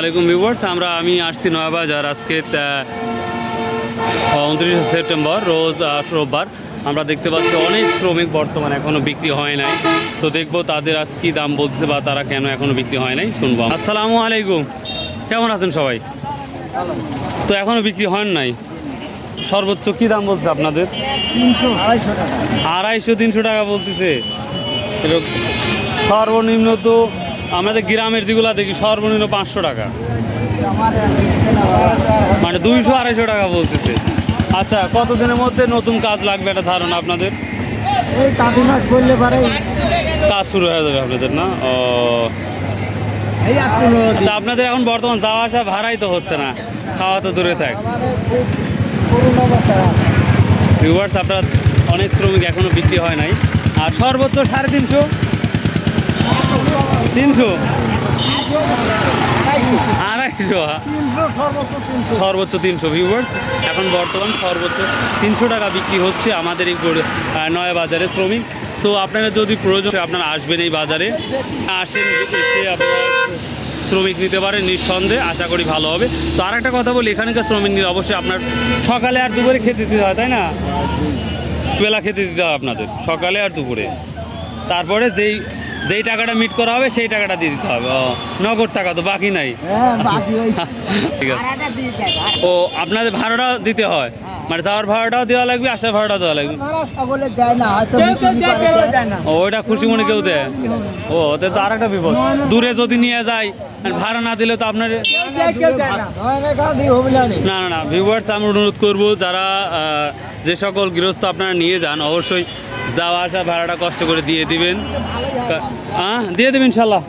আলাইকুম ভিউয়ার্স আমরা আমি আসছি নয়াবাজার। আজকে উনত্রিশে সেপ্টেম্বর রোজ রোববার। আমরা দেখতে পাচ্ছি অনেক শ্রমিক বর্তমানে এখনও বিক্রি হয় নাই। তো দেখব তাদের আজ কি দাম বলছে বা তারা কেন এখনও বিক্রি হয় নাই শুনব আসসালামু আলাইকুম। কেমন আছেন সবাই? তো এখনও বিক্রি হন নাই? সর্বোচ্চ কি দাম বলছে আপনাদের? আড়াইশো তিনশো টাকা বলতেছে। সর্বনিম্ন তো আমাদের গ্রামের যেগুলো দেখি সর্বনিম্ন পাঁচশো টাকা। মানে দুইশো আড়াইশো টাকা বলতেছে। আচ্ছা কতদিনের মধ্যে নতুন কাজ লাগবে একটা ধারণা আপনাদের? কাজ শুরু হয়ে যাবে আপনাদের না? ও। আপনাদের এখন বর্তমান যাওয়া আসা ভাড়াই তো হচ্ছে না। খাওয়া তো দূরে থাক। ভিউয়ার্স আপনার অনেক শ্রমিক এখনও বিক্রি হয় নাই। আর সর্বোচ্চ সাড়ে তিনশো। তিনশো? আড়াইশো? সর্বোচ্চ তিনশো ভিউয়ার্স এখন বর্তমান সর্বোচ্চ তিনশো টাকা বিক্রি হচ্ছে আমাদের এই নয়া বাজারে শ্রমিক। সো আপনারা যদি প্রয়োজন আপনারা আসবেন এই বাজারে। আসেন এসে শ্রমিক নিতে পারেন নিঃসন্দেহে, আশা করি ভালো হবে। তো আর একটা কথা বলি, এখানকার শ্রমিক নিলে অবশ্যই আপনার সকালে আর দুপুরে খেতে দিতে হয়, তাই না? বেলা খেতে দিতে হয় আপনাদের, সকালে আর দুপুরে। তারপরে যেই যেই টাকাটা মিট করা হবে সেই টাকাটা দিয়ে দিতে হবে। ও নগদ টাকা তো বাকি নাই। হ্যাঁ ঠিক আছে। ও আপনাদের ভাড়াটা দিতে হয়। মানে যাওয়ার ভাড়াটাও দেওয়া লাগবে আসার ভাড়াটাও দেওয়া লাগবে। ওইটা খুশি মনে কেউ দেয়? ও ওদের তো আরেকটা বিপদ। দূরে যদি নিয়ে যায় আর ভাড়া না দিলে তো আপনার না। না না ভিউয়ার্স আমি অনুরোধ করব যারা যে সকল গৃহস্থ আপনারা নিয়ে যান অবশ্যই যাওয়া আসা ভাড়াটা কষ্ট করে দিয়ে দিবেন। হ্যাঁ দিয়ে দেবেন ইনশাল্লাহ।